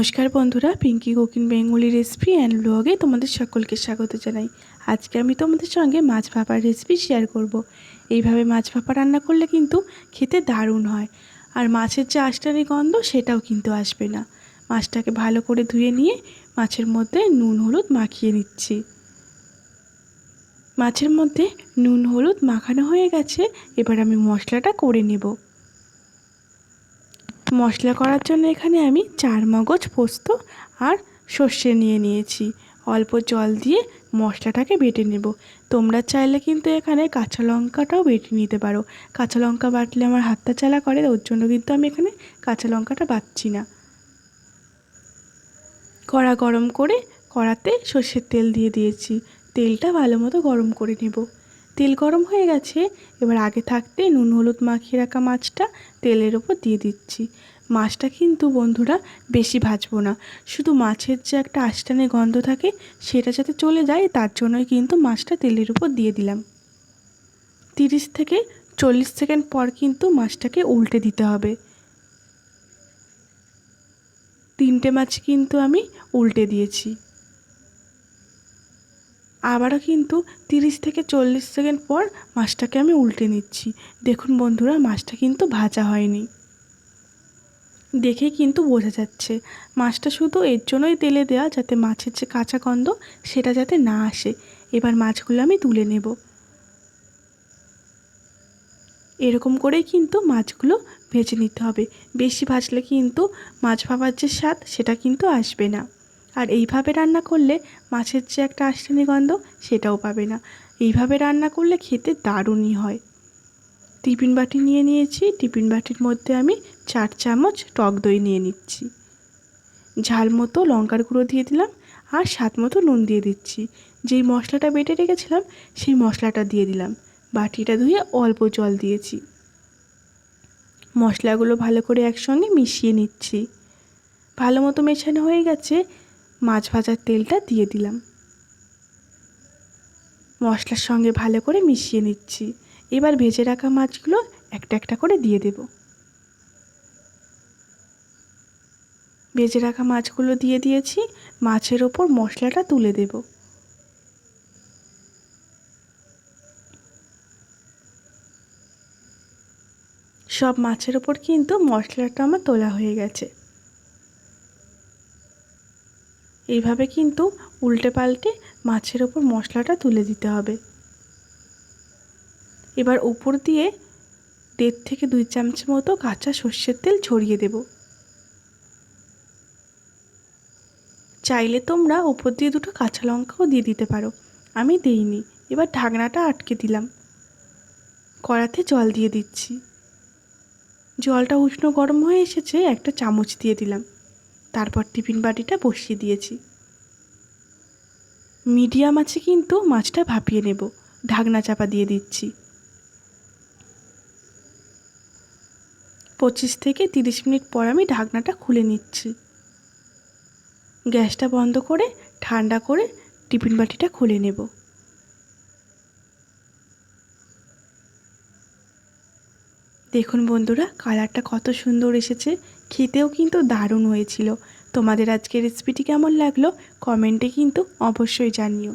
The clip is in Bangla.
নমস্কার বন্ধুরা, Pinky cooking Bengali recipe and ব্লগে তোমাদের সকলকে স্বাগত জানাই। আজকে আমি তোমাদের সঙ্গে মাছ ভাপার রেসিপি শেয়ার করব। এইভাবে মাছ ভাপা রান্না করলে কিন্তু খেতে দারুণ হয়। আর মাছের যে আষ্টানি গন্ধ, সেটাও কিন্তু আসবে না। মাছটাকে ভালো করে ধুয়ে নিয়ে মাছের মধ্যে নুন, হলুদ মাখিয়ে নিচ্ছি। মাছের মধ্যে নুন, হলুদ মাখানো হয়ে গেছে, এবার আমি মশলাটা করে নেব। মশলা করার জন্য এখানে আমি চার মগজ পোস্ত আর সর্ষে নিয়ে নিয়েছি। অল্প জল দিয়ে মশলাটাকে বেটে নেব। তোমরা চাইলে কিন্তু এখানে কাঁচা লঙ্কাটাও বেটে নিতে পারো। কাঁচা লঙ্কা বাটলে আমার হাতটা চালা করে, ওর জন্য কিন্তু আমি এখানে কাঁচা লঙ্কাটা বাটছি না। কড়া গরম করে কড়াতে সর্ষের তেল দিয়ে দিয়েছি। তেলটা ভালো মতো গরম করে নেব। তেল গরম হয়ে গেছে, এবার আগে থাকতে নুন, হলুদ মাখিয়ে রাখা মাছটা তেলের ওপর দিয়ে দিচ্ছি। মাছটা কিন্তু বন্ধুরা বেশি ভাজবো না, শুধু মাছের যে একটা আষ্টানে গন্ধ থাকে সেটা যাতে চলে যায়, তার জন্যই কিন্তু মাছটা তেলের উপর দিয়ে দিলাম। তিরিশ থেকে চল্লিশ সেকেন্ড পর কিন্তু মাছটাকে উল্টে দিতে হবে। তিনটে মাছ কিন্তু আমি উল্টে দিয়েছি। আবারও কিন্তু তিরিশ থেকে চল্লিশ সেকেন্ড পর মাছটাকে আমি উল্টে নিচ্ছি। দেখুন বন্ধুরা, মাছটা কিন্তু ভাজা হয়নি। দেখে কিন্তু বোঝা যাচ্ছে, মাছটা শুধু এর জন্যই তেলে দেওয়া যাতে মাছের যে কাঁচা গন্ধ সেটা যাতে না আসে। এবার মাছগুলো আমি তুলে নেব। এরকম করেই কিন্তু মাছগুলো ভেজে নিতে হবে। বেশি ভাজলে কিন্তু মাছ ভাবার যে স্বাদ সেটা কিন্তু আসবে না। আর এইভাবে রান্না করলে মাছের যে একটা আষ্টানি গন্ধ, সেটাও পাবে না। এইভাবে রান্না করলে খেতে দারুণই হয়। টিফিন বাটি নিয়ে নিয়েছি, টিফিন বাটির মধ্যে আমি চার চামচ টক দই নিয়ে নিচ্ছি। ঝাল মতো লঙ্কার গুঁড়ো দিয়ে দিলাম আর স্বাদ মতো নুন দিয়ে দিচ্ছি। যেই মশলাটা বেটে রেখেছিলাম, সেই মশলাটা দিয়ে দিলাম। বাটিটা ধুয়ে অল্প জল দিয়েছি। মশলাগুলো ভালো করে একসঙ্গে মিশিয়ে নিচ্ছি। ভালো মতো মেশানো হয়ে গেছে মাছ ভাজার তেলটা দিয়ে দিলাম। মশলার সঙ্গে ভালো করে মিশিয়ে নিচ্ছি। এবার ভেজে রাখা মাছগুলো একটা একটা করে দিয়ে দেব। ভেজে রাখা মাছগুলো দিয়ে দিয়েছি। মাছের ওপর মশলাটা তুলে দেব। সব মাছের ওপর কিন্তু মশলাটা আমার তোলা হয়ে গেছে। এইভাবে কিন্তু উল্টে পাল্টে মাছের ওপর মশলাটা তুলে দিতে হবে। এবার উপর দিয়ে দেড় থেকে দুই চামচ মতো কাঁচা সর্ষের তেল ছড়িয়ে দেব। চাইলে তোমরা ওপর দিয়ে দুটো কাঁচা লঙ্কাও দিয়ে দিতে পারো। আমি দিইনি, এবার ঢাকনাটা আটকে দিলাম। কড়াতে জল দিয়ে দিচ্ছি। জলটা উষ্ণ গরম হয়ে এসেছে, একটা চামচ দিয়ে দিলাম। তারপর টিফিন বাটিটা বসিয়ে দিয়েছি। মিডিয়াম আছে কিন্তু মাছটা ভাপিয়ে নেব, ঢাকনা চাপা দিয়ে দিচ্ছি। পঁচিশ থেকে তিরিশ মিনিট পর আমি ঢাকনাটা খুলে নিচ্ছি। গ্যাসটা বন্ধ করে, ঠান্ডা করে টিফিন বাটিটা খুলে নেব। দেখুন বন্ধুরা, কালারটা কত সুন্দর এসেছে। খেতেও কিন্তু দারুণ হয়েছিল। তোমাদের আজকের রেসিপিটি কেমন লাগল কমেন্টে কিন্তু অবশ্যই জানিও।